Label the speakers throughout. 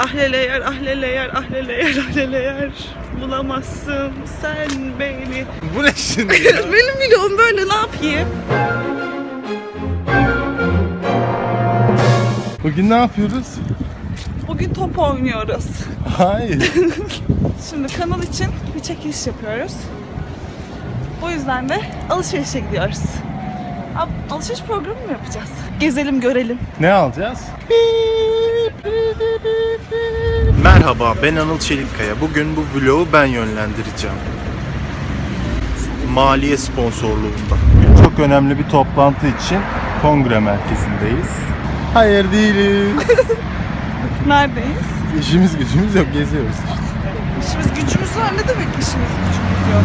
Speaker 1: Ahlele yer, ahlele yer, ahlele yer, ahlele yer. Bulamazsın sen beni.
Speaker 2: Bu ne şimdi ya?
Speaker 1: Benim videom böyle ne yapayım?
Speaker 2: Bugün ne yapıyoruz?
Speaker 1: Bugün top oynuyoruz.
Speaker 2: Hayır.
Speaker 1: Şimdi kanal için bir çekiliş yapıyoruz. O yüzden de alışverişe gidiyoruz. Abi, alışveriş programı mı yapacağız? Gezelim görelim.
Speaker 2: ne alacağız? Merhaba ben Anıl Çelikkaya. Bugün bu vlogu ben yönlendireceğim. Maliye sponsorluğunda. Çok önemli bir toplantı için kongre merkezindeyiz. Hayır değiliz.
Speaker 1: Neredeyiz?
Speaker 2: İşimiz gücümüz yok geziyoruz işte.
Speaker 1: İşimiz gücümüz var. Ne demek işimiz gücümüz yok?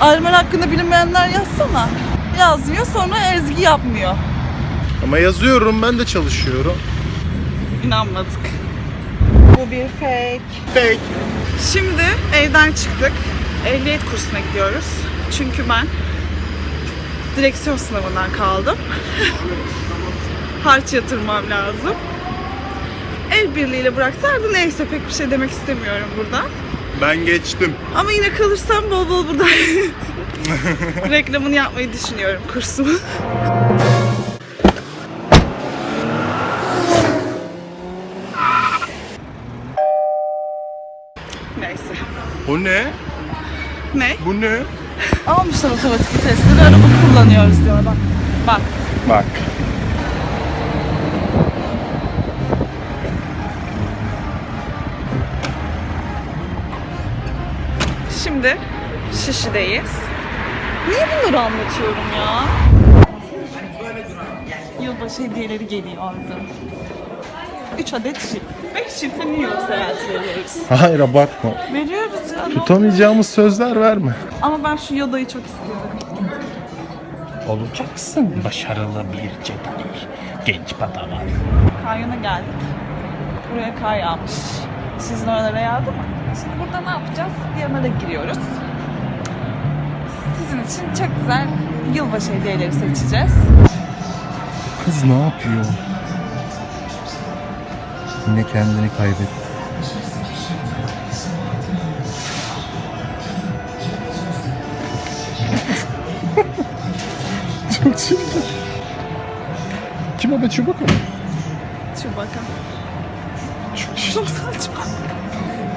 Speaker 1: Armen hakkında bilinmeyenler yazsana. Yazmıyor sonra ezgi yapmıyor.
Speaker 2: Ama yazıyorum ben de çalışıyorum.
Speaker 1: İnanmadık. Bu bir fake.
Speaker 2: Peki.
Speaker 1: Şimdi evden çıktık. Ehliyet kursuna gidiyoruz. Çünkü ben direksiyon sınavından kaldım. Harç yatırmam lazım. El birliğiyle bıraktılar da neyse pek bir şey demek istemiyorum burada.
Speaker 2: Ben geçtim.
Speaker 1: Ama yine kalırsam bol bol burada reklamını yapmayı düşünüyorum kursumu. Neyse.
Speaker 2: Bu ne?
Speaker 1: Ne?
Speaker 2: Bu ne?
Speaker 1: Almışlar otomatik vitesleri araba kullanıyoruz diyorlar. Bak
Speaker 2: Bak.
Speaker 1: şimdi Şişli'deyiz. Niye bunları anlatıyorum ya? Yılbaşı hediyeleri geliyordu. 3 adet çift. 5 çifte New York seyahati veriyoruz.
Speaker 2: Hayır abartma.
Speaker 1: Veriyoruz ya. ne
Speaker 2: Tutamayacağımız sözler verme.
Speaker 1: Ama ben şu Yoda'yı çok istiyorum.
Speaker 3: olacaksın başarılı bir ceddi genç padavan.
Speaker 1: Kanyona geldik. Buraya kar yağmış. Sizin oralara yağdı mı? Şimdi burada ne yapacağız? Yanına giriyoruz. Sizin için çok güzel yılbaşı hediyeleri seçeceğiz.
Speaker 2: Kız ne yapıyor? Yine kendini kaybetti. Çok çirkin. Kim o be çubuk mu?
Speaker 1: Chewbacca.
Speaker 2: Çok
Speaker 1: saçma.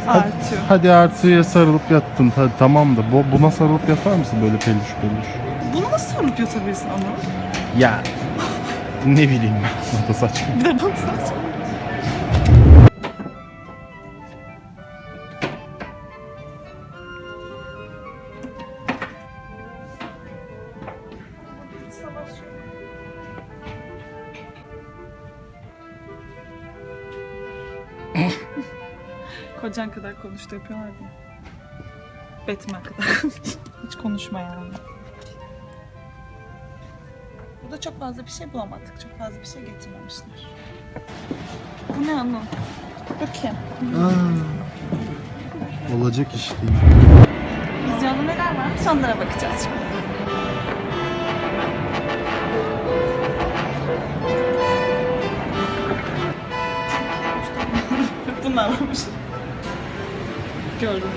Speaker 1: Artı.
Speaker 2: Hadi Artu'ya sarılıp yattın. Hadi tamam da bu, buna sarılıp yatar mısın böyle peluş peluş?
Speaker 1: Bunu nasıl sarıp yatabilirsin Anıl?
Speaker 2: Ya ne bileyim ben. O da saçma.
Speaker 1: De bana saçma. Kocan kadar konuştu yapıyorlar mı? Batman kadar Hiç konuşma yani. Burada çok fazla bir şey bulamadık. Çok fazla bir şey getirmemişler. Bu ne anlam? Bakayım.
Speaker 2: Olacak iş değil.
Speaker 1: Vizyonda neler var? Onlara bakacağız şimdi. Bunlar varmış. Gördünüz mü?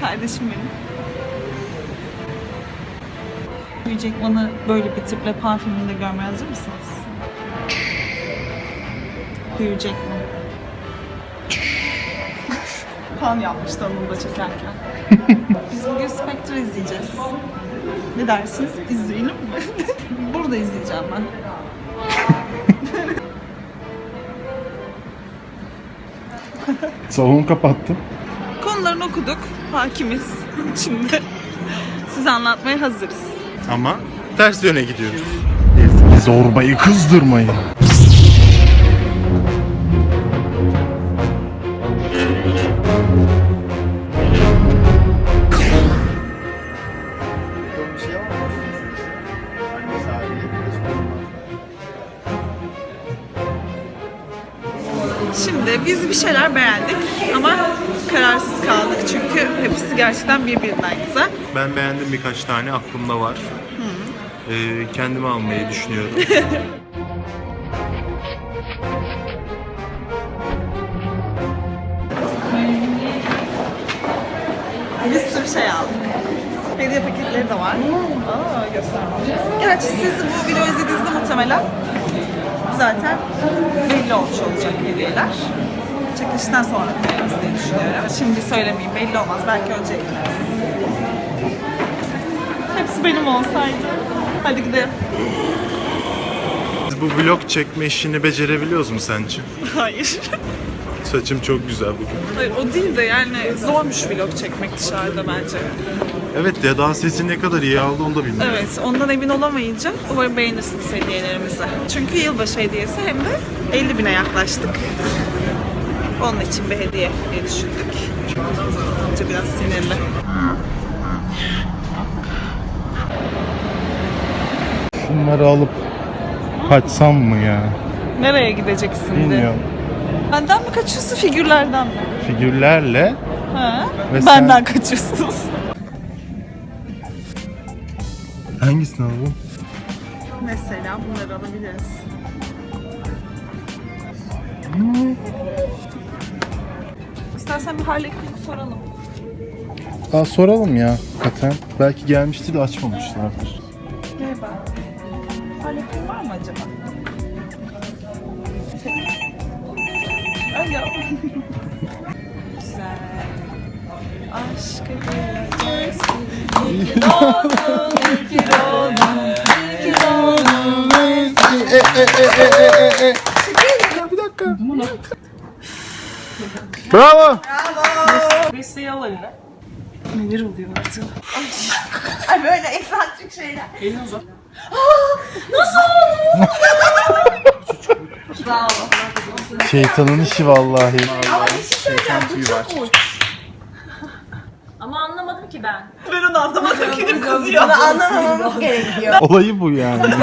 Speaker 1: Kardeşim benim. Büyüyecek bana böyle bir tiple parfümünde görmeye hazır mısınız? Büyüyecek mi? Kan yapmıştı Anıl'da çekerken. Biz bugün Spectre izleyeceğiz. Ne dersiniz? İzleyelim mi? Burada izleyeceğim ben.
Speaker 2: Salonu kapattım.
Speaker 1: Konularını okuduk. Hakimiz. Şimdi size anlatmaya hazırız.
Speaker 2: Ama ters yöne gidiyoruz. Zorbayı kızdırmayın.
Speaker 1: biz bir şeyler beğendik ama kararsız kaldık çünkü hepsi gerçekten birbirinden güzel.
Speaker 2: Ben beğendim birkaç tane aklımda var. Hı. Ee, kendimi almayı düşünüyorum.
Speaker 1: bir sürü şey aldık. Hediye paketleri de var. Aa, göstermeyeceğiz. Gerçi siz bu video izlediğinizde muhtemelen zaten belli olmuş olacak hediyeler. Çekilişten sonra koyarız diye düşünüyorum. Şimdi söylemeyeyim belli olmaz. Belki önce ekleriz. Hepsi benim olsaydı. Hadi gidelim.
Speaker 2: Biz bu vlog çekme işini becerebiliyoruz mu sence?
Speaker 1: Hayır.
Speaker 2: Saçım çok güzel bugün.
Speaker 1: Hayır o değil de yani zormuş vlog çekmek dışarıda bence.
Speaker 2: Evet ya daha sesi ne kadar iyi aldı onu da bilmiyorum.
Speaker 1: Evet ondan emin olamayınca umarım beğenirsiniz hediyelerimizi. Çünkü yılbaşı hediyesi hem de 50 bine yaklaştık. Onun için bir hediye diye düşündük. Bence biraz sinirli.
Speaker 2: Şunları alıp kaçsam mı ya?
Speaker 1: Nereye gideceksin de?
Speaker 2: Bilmiyorum.
Speaker 1: Benden mi kaçıyorsun figürlerden mi?
Speaker 2: Figürlerle
Speaker 1: Ha?
Speaker 2: Ve
Speaker 1: Benden
Speaker 2: sen-
Speaker 1: kaçıyorsunuz.
Speaker 2: hangisini alalım?
Speaker 1: Mesela bunları alabiliriz. İstersen bir Harley Quinn soralım.
Speaker 2: Aa soralım ya hakikaten. Belki gelmişti de açmamışlardır.
Speaker 1: Merhaba. Harley Quinn var mı acaba? Alo. Güzel. Aşkı bileceksin. İyi ki doğdun, iyi ki doğdun, iyi ki doğdun.
Speaker 2: Bir dakika. Bravo.
Speaker 4: Mesleği al eline.
Speaker 1: Neler oluyor artık? Ay böyle eksantrik şeyler.
Speaker 4: Elini uzat.
Speaker 2: Şeytanın işi vallahi.
Speaker 5: Ama anlamadım ki ben.
Speaker 1: Ben onu anlamadım ki kızıyor.
Speaker 2: Olayı bu yani.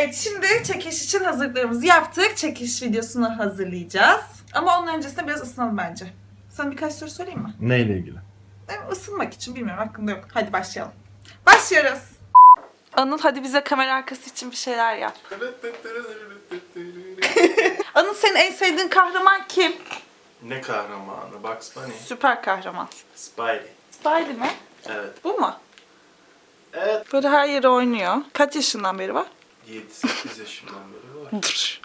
Speaker 1: Evet şimdi çekiş için hazırlıklarımızı yaptık. Çekiş videosunu hazırlayacağız. Ama onun öncesinde biraz ısınalım bence. Sana birkaç soru sorayım mı?
Speaker 2: Neyle ilgili?
Speaker 1: Yani ısınmak için bilmiyorum aklımda yok. Hadi başlayalım. Başlıyoruz. Anıl hadi bize kamera arkası için bir şeyler yap. Anıl senin en sevdiğin kahraman kim?
Speaker 2: ne kahramanı? Bugs Bunny.
Speaker 1: Süper kahraman.
Speaker 2: Spidey.
Speaker 1: Spidey mi?
Speaker 2: Evet.
Speaker 1: Bu mu?
Speaker 2: Evet.
Speaker 1: Böyle her yere oynuyor. Kaç yaşından beri var?
Speaker 2: 7-8 yaşından beri var.
Speaker 1: Dur.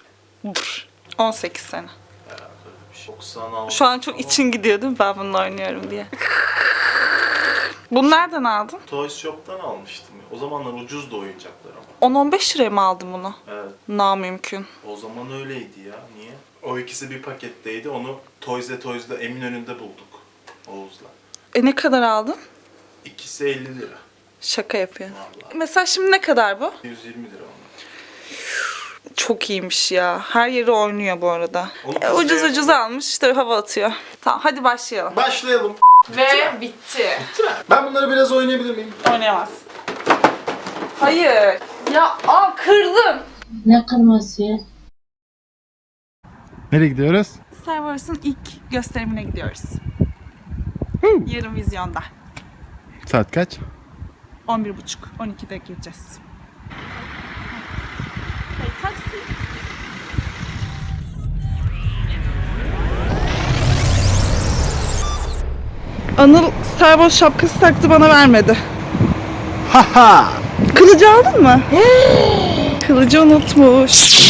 Speaker 1: Dur. 18 sene.
Speaker 2: Herhalde öyle bir şey. 96.
Speaker 1: Şu an çok için gidiyor değil mi ben bununla oynuyorum diye. Bunu nereden aldın?
Speaker 2: Toys Shop'tan almıştım. O zamanlar ucuzdu oyuncaklar ama.
Speaker 1: 10-15 liraya mı aldın bunu?
Speaker 2: Evet.
Speaker 1: Na mümkün.
Speaker 2: O zaman öyleydi ya. Niye? O ikisi bir paketteydi. Onu Toys'e Toys'da Eminönü'nde bulduk. Oğuz'la.
Speaker 1: E ne kadar aldın?
Speaker 2: İkisi 50 lira.
Speaker 1: Şaka yapıyor.
Speaker 2: Vallahi.
Speaker 1: Mesela şimdi ne kadar bu?
Speaker 2: 120 lira.
Speaker 1: Çok iyiymiş ya. Her yeri oynuyor bu arada.
Speaker 2: Onu
Speaker 1: E, ucuz
Speaker 2: kızıyor.
Speaker 1: ucuz almış işte hava atıyor. Tamam hadi başlayalım.
Speaker 2: Başlayalım.
Speaker 5: Ve bitti.
Speaker 2: Ben bunları biraz oynayabilir miyim?
Speaker 1: Oynayamaz. Hayır.
Speaker 5: Ya aa kırdın.
Speaker 6: Ne kırması ya?
Speaker 2: Nereye gidiyoruz?
Speaker 1: Star Wars'ın ilk gösterimine gidiyoruz. Yarın vizyonda.
Speaker 2: Saat kaç?
Speaker 1: 11.30, 12'de gireceğiz. Anıl Star Wars şapkası taktı bana vermedi.
Speaker 2: Haha!
Speaker 1: Kılıcı aldın mı? Kılıcı unutmuş.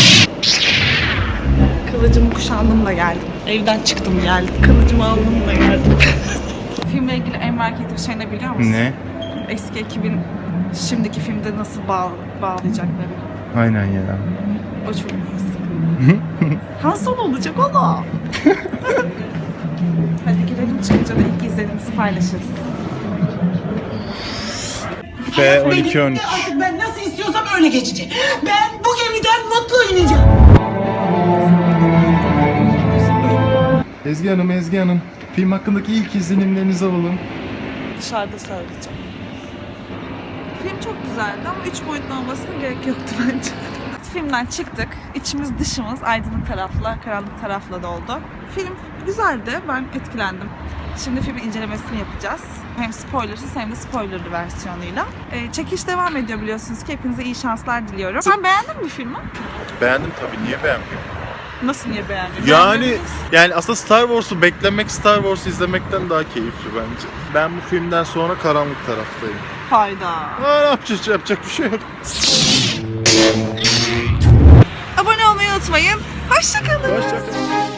Speaker 1: Kılıcımı kuşandım da geldim. Evden çıktım geldim. Kılıcımı aldım da geldim. Filmle ilgili en merak ettiğim şey ne biliyor musun?
Speaker 2: Ne?
Speaker 1: Eski ekibin şimdiki filmde nasıl bağ, bağlayacakları.
Speaker 2: Aynen ya.
Speaker 1: O çok sıkıntı. Han Solo olacak o da. Hadi girelim çıkınca da ilk izlediğimizi paylaşırız.
Speaker 2: B12-13.
Speaker 7: Artık ben nasıl istiyorsam öyle geçecek. Ben bu gemiden mutlu ineceğim.
Speaker 2: Ezgi Hanım, Ezgi Hanım. Film hakkındaki ilk izlenimlerinizi alalım.
Speaker 1: Dışarıda söyleyeceğim. Film çok güzeldi ama üç boyutlu olmasına gerek yoktu bence. Filmden çıktık. İçimiz dışımız aydınlık tarafla, karanlık tarafla doldu. Film güzeldi. Ben etkilendim. Şimdi filmin incelemesini yapacağız. Hem spoilersız hem de spoilerlı versiyonuyla. Ee, çekiş devam ediyor biliyorsunuz ki. Hepinize iyi şanslar diliyorum. Sen beğendin mi filmi?
Speaker 2: Beğendim tabii. Niye beğenmiyorum?
Speaker 1: Nasıl niye beğenmiyorsun?
Speaker 2: Yani yani aslında Star Wars'u beklemek Star Wars'u izlemekten daha keyifli bence. Ben bu filmden sonra karanlık taraftayım.
Speaker 1: Hayda.
Speaker 2: Aa, ne yapacağız? Yapacak bir şey yok.
Speaker 1: Abone olmayı unutmayın. Hoşçakalın.
Speaker 2: Hoşçakalın.